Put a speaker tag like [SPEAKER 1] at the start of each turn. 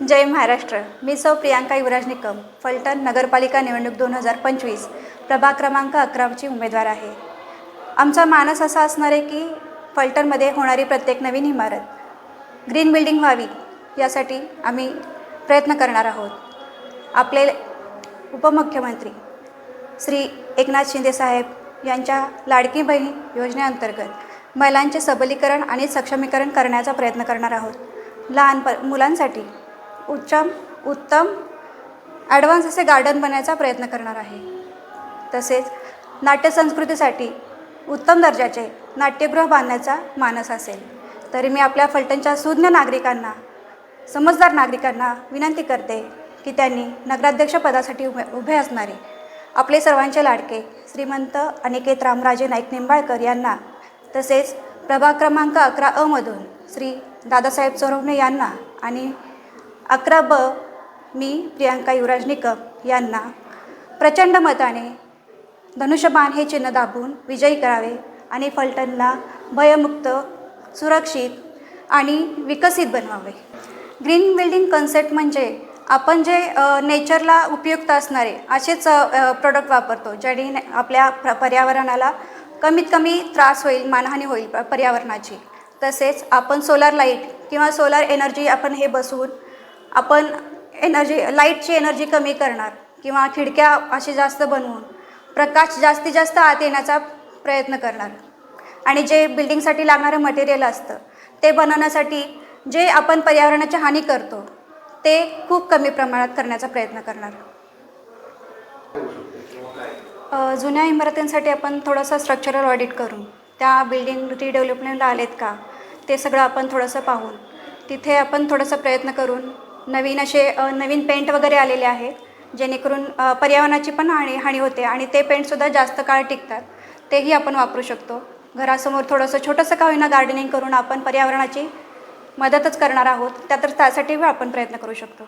[SPEAKER 1] जय महाराष्ट्र. मी सौ प्रियांका युवराज निकम फलटण नगरपालिका निवडणूक दोन हजार पंचवीस प्रभाग क्रमांक अकराची उमेदवार आहे. आमचा मानस असा असणार आहे की फलटणमध्ये होणारी प्रत्येक नवीन इमारत ग्रीन बिल्डिंग व्हावी यासाठी आम्ही प्रयत्न करणार आहोत. आपले उपमुख्यमंत्री श्री एकनाथ शिंदे साहेब यांच्या लाडकी बहीण योजनेअंतर्गत महिलांचे सबलीकरण आणि सक्षमीकरण करण्याचा प्रयत्न करणार आहोत. लहान प मुलांसाठी उच्चम उत्तम ॲडव्हान्स असे गार्डन बनण्याचा प्रयत्न करणार आहे. तसेच नाट्यसंस्कृतीसाठी उत्तम दर्जाचे नाट्यगृह बांधण्याचा मानस असेल. तरी मी आपल्या फलटणच्या सुज्ञ नागरिकांना समजदार नागरिकांना विनंती करते की त्यांनी नगराध्यक्षपदासाठी उभे उभे असणारे आपले सर्वांचे लाडके श्रीमंत अनिकेत रामराजे नाईक निंबाळकर यांना तसेच प्रभाग क्रमांक अकरा अमधून श्री दादासाहेब चोरवणे यांना आणि अकरा ब मी प्रियांका युवराज निकम यांना प्रचंड मताने धनुष्यबाण हे चिन्ह दाबून विजयी करावे आणि फलटणला भयमुक्त सुरक्षित आणि विकसित बनवावे. ग्रीन बिल्डिंग कन्सेप्ट म्हणजे आपण जे नेचरला उपयुक्त असणारे असेच प्रोडक्ट वापरतो ज्याने आपल्या प्र पर्यावरणाला कमीत कमी त्रास होईल मानहानी होईल प- पर्यावरणाची. तसेच आपण सोलार लाइट किंवा सोलार एनर्जी आपण हे बसवून आपण एनर्जी लाईटची एनर्जी कमी करणार किंवा खिडक्या अशी जास्त बनवून प्रकाश जास्तीत जास्त आत येण्याचा प्रयत्न करणार. आणि जे बिल्डिंगसाठी लागणारं मटेरियल असतं ते बनवण्यासाठी जे आपण पर्यावरणाची हानी करतो ते खूप कमी प्रमाणात करण्याचा प्रयत्न करणार. जुन्या इमारतींसाठी आपण थोडंसं स्ट्रक्चरल ऑडिट करून त्या बिल्डिंग रिडेव्हलपमेंटला आलेत का ते सगळं आपण थोडंसं पाहून तिथे आपण थोडंसं प्रयत्न करून नवीन असे नवीन पेंट वगैरे आलेले आहेत जेणेकरून पर्यावरणाची पण हानी हानी होते आणि ते पेंटसुद्धा जास्त काळ टिकतात. तेही आपण वापरू शकतो. घरासमोर थोडंसं छोटंसं का होईना गार्डनिंग करून आपण पर्यावरणाची मदतच करणार आहोत त्या तर त्यासाठी आपण प्रयत्न करू शकतो.